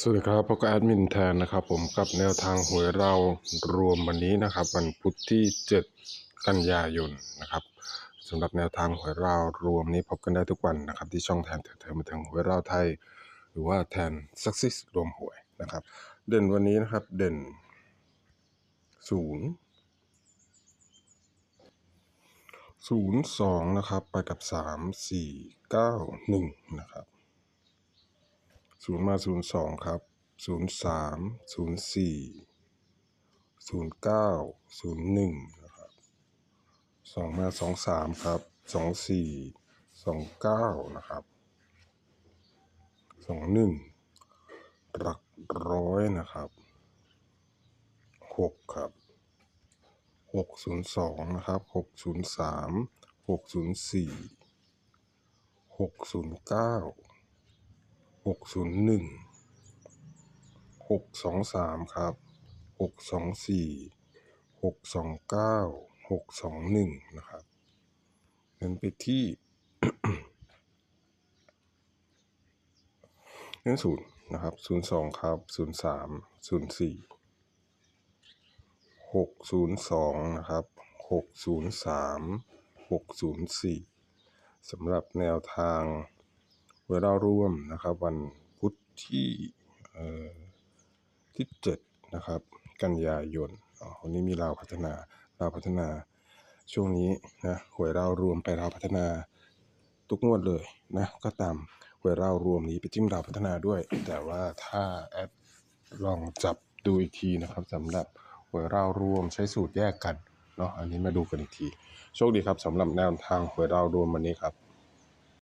สวัสดีครับพบกับแอดมินแทนนะครับผมกับแนวทางหวยเรารวมวันนี้นะครับวันพุธที่ 7 กันยายนนะครับสำหรับแนวทางหวยเรารวมนี้พบกันได้ทุกวันนะครับที่ช่องแทนเถิดเทิงมาถึงหวยเราไทย หรือว่าแทนซักซิสรวมหวยนะครับ เด่นวันนี้นะครับเด่นศูนย์ศูนย์สองนะครับไปกับสามสี่เก้าหนึ่งนะครับ ศูนย์มาศูนย์สองครับศูนย์สามศูนย์สี่ศูนย์เก้าศูนย์หนึ่งนะครับสองมาสองสามครับสองสี่สองเก้านะครับสองหนึ่งหลักร้อยนะครับหกครับหกศูนย์สองนะครับหกศูนย์สามหกศูนย์สี่หกศูนย์เก้า หกศูนย์หนึ่งหกสองสามครับหกสองสี่หกสองเก้าหกสองหนึ่งนะครับเงินไปที่เงินศูนย์นะครับศูนย์สองครับศูนย์สามศูนย์สี่หกศูนย์สองนะครับหกศูนย์สามหกศูนย์สี่สำหรับแนวทาง เวลาร่วมนะครับวันพุธที่ที่เจ็ดนะครับ กันยายนอ๋อวันนี้มีลาวพัฒนาลาวพัฒนาช่วงนี้นะหวยเรารวมไปลาวพัฒนาทุกงวดเลยนะก็ตามหวยเรารวมนี้ไปจิ้มลาวพัฒนาด้วย แต่ว่าถ้าแอดลองจับดูอีกทีนะครับสำหรับหวยเรารวมใช้สูตรแยกกันเนาะอันนี้มาดูกันอีกที โชคดีครับสำหรับแนวทางหวยเรารวมวันนี้ครับ